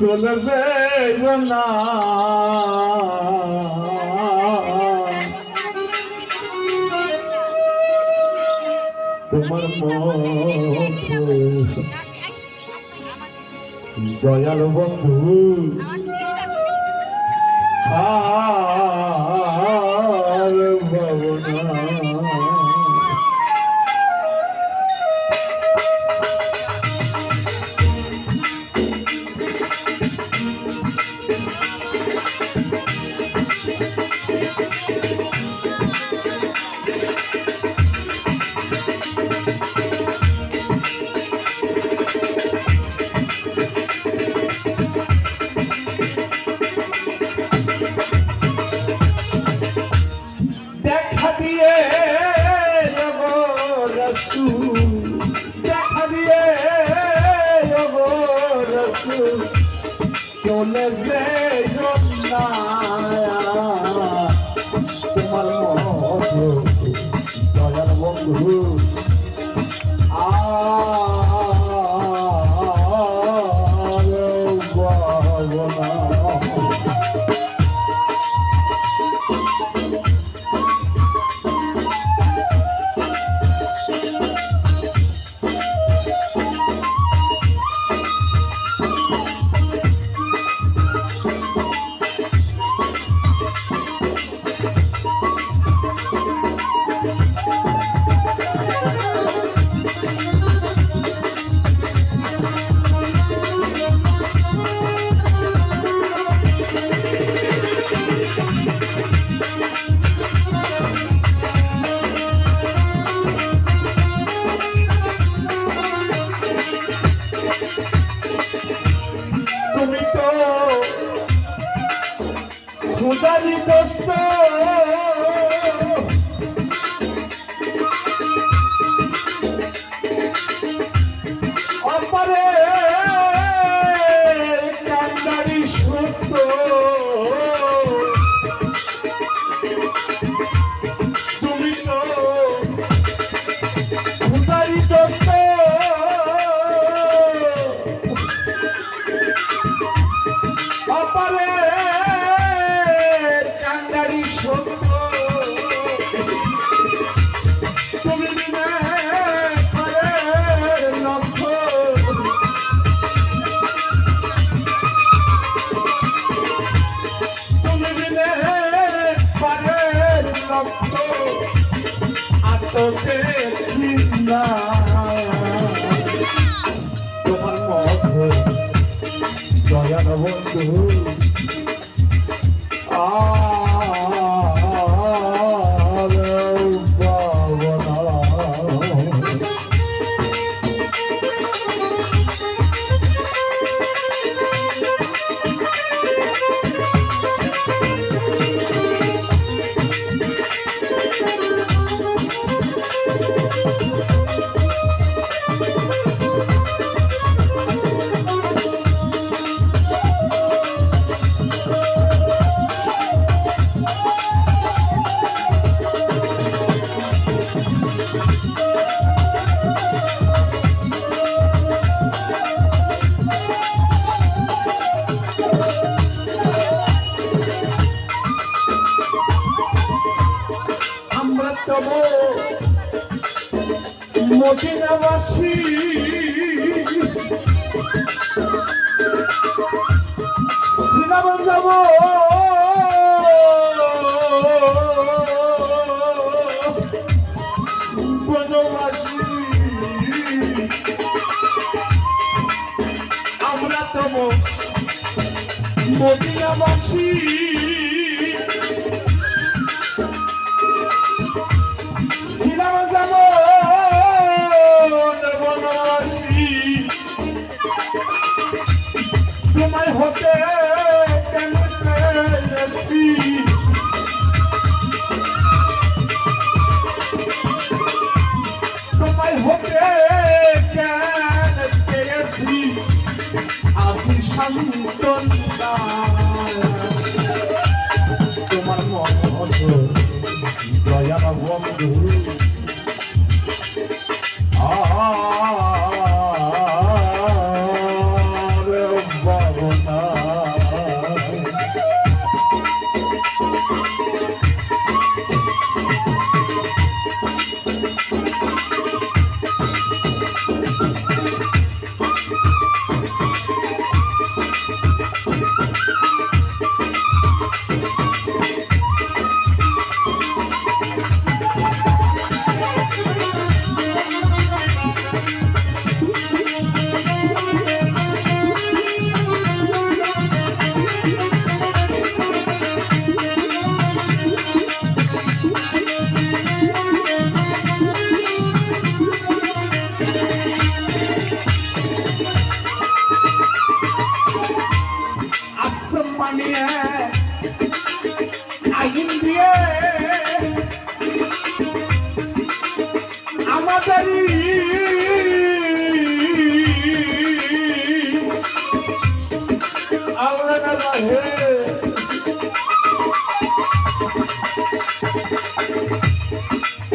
চলবে না তোমার দয়াল বন্ধু। আর বন্ধু খুদারি দোস্ত। অপরে কান্দারি সত্য তুমি তো খুদারি দোস্ত। লক্ষ্য আতকে না তোমার মত দয়াল বন্ধু। মদিনাবাসী সিনেমা যাব বনবাসী তোমায় হতে দয়াল বন্ধু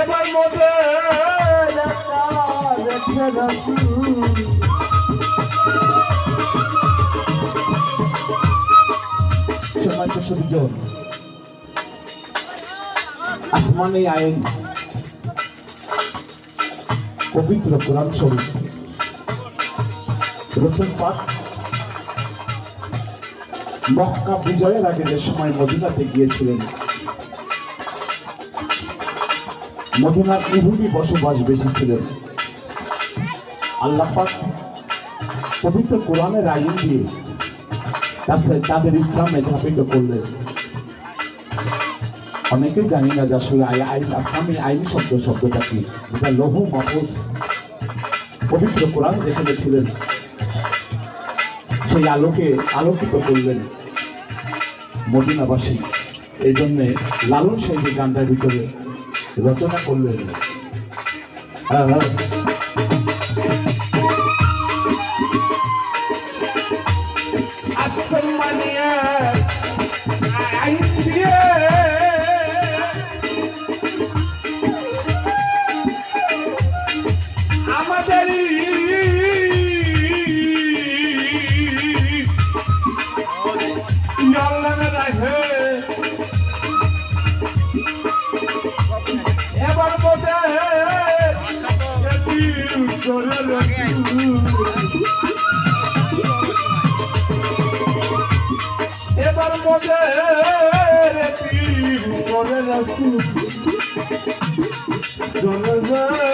এবার মধ্যে রেখে রাসুল সম্মানিত সুবিজন আসমানে আইন। পবিত্র কোরআন শরীফ। পাঠ। মক্কা বিজয়ের আগে যে সময় মদিনাতে গিয়েছিলেন মদিনার ইহুদি বসবাস বেশি ছিলেন। আল্লাহ পাক পবিত্র কোরআনের আইন দিয়ে তাদের ইসলামে ধাপিত করলেন। অনেকেই জানি না যে আসলে আই- আইন আইন শব্দ শব্দটা কি? এটা লৌহ মাহফুজ পবিত্র কোরআন দেখে গেছিলেন সেই আলোকে আলোকিত করলেন মদিনাবাসী। এই জন্যে লালন যে গানটার ভিতরে রচনা করলেন। এবার মজে করে রাসুল চলে যায়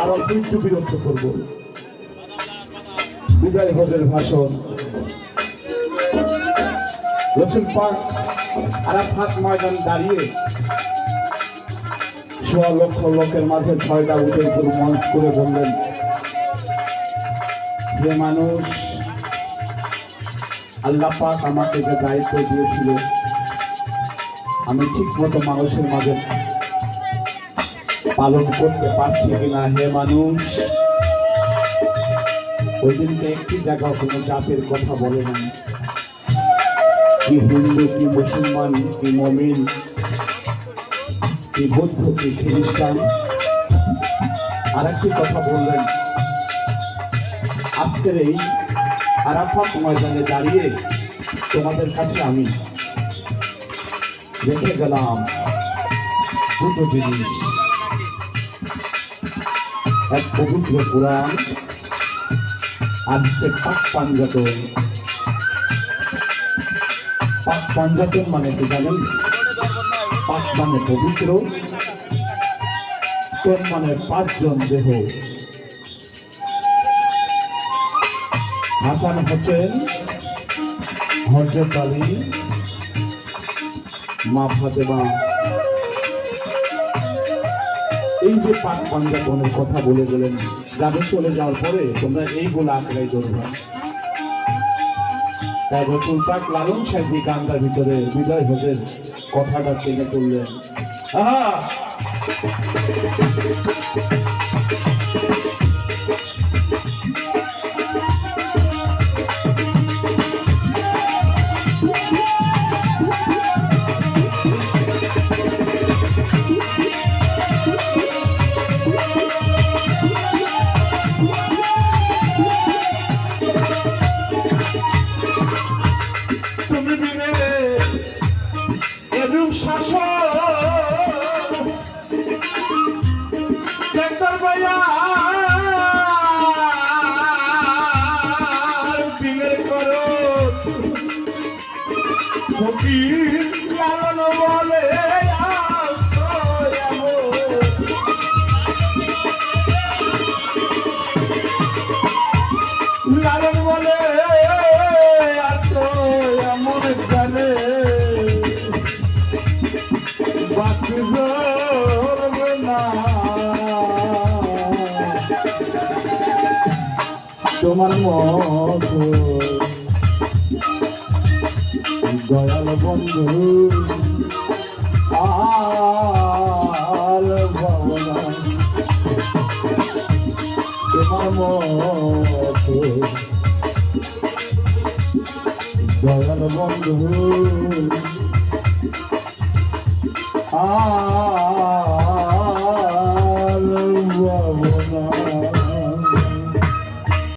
আর একটু বিরক্ত করব। বিদায় ভোজের ভাষণ। রসুল পাক আরাফাত ময়দান দাঁড়িয়ে সোয়া লক্ষ লোকের মাঝে ছয়টা উঠে উপর মঞ্চ করে বললেন যে মানুষ, আল্লাহ পাক আমাকে যে দায়িত্ব দিয়েছিল, আমি ঠিক মতো মানুষের মাঝে পালন করতে পারছি কিনা হে মানুষ? ওই দিনকে একটি জায়গা কোনো জাতের কথা বলে না কি হিন্দু, কি মুসলমান, কি মমিন, কি বৌদ্ধ, কি খ্রিস্টান আর একটি কথা বললেন। আজকের এই আরাফাত ময়দানে দাঁড়িয়ে তোমাদের কাছে আমি রেখে গেলাম দুটো জিনিস। এক পবিত্র কোরআন হচ্ছে পাক পাঞ্জাতন পাক পাঞ্জাতন মানে কি জানেন? পাক মানে পবিত্র মানে পাঁচজন দেহ। হাসান হোসেন, হজরত আলী, মা ফাতেমা এই যে পাক পাঞ্জাবনের কথা বলে গেলেন যাদের চলে যাওয়ার পরে তোমরা এইগুলো আঁকড়াই ধরবে। তাই রসুল পাক লালন সাহেব গানটার ভিতরে বিজয় হোসেন কথাটা টেনে তুললেন। আহা! তোমার মতো দয়াল বন্ধু। আর ভাবনা। তোমার মতো দয়াল বন্ধু। আর ভাবনা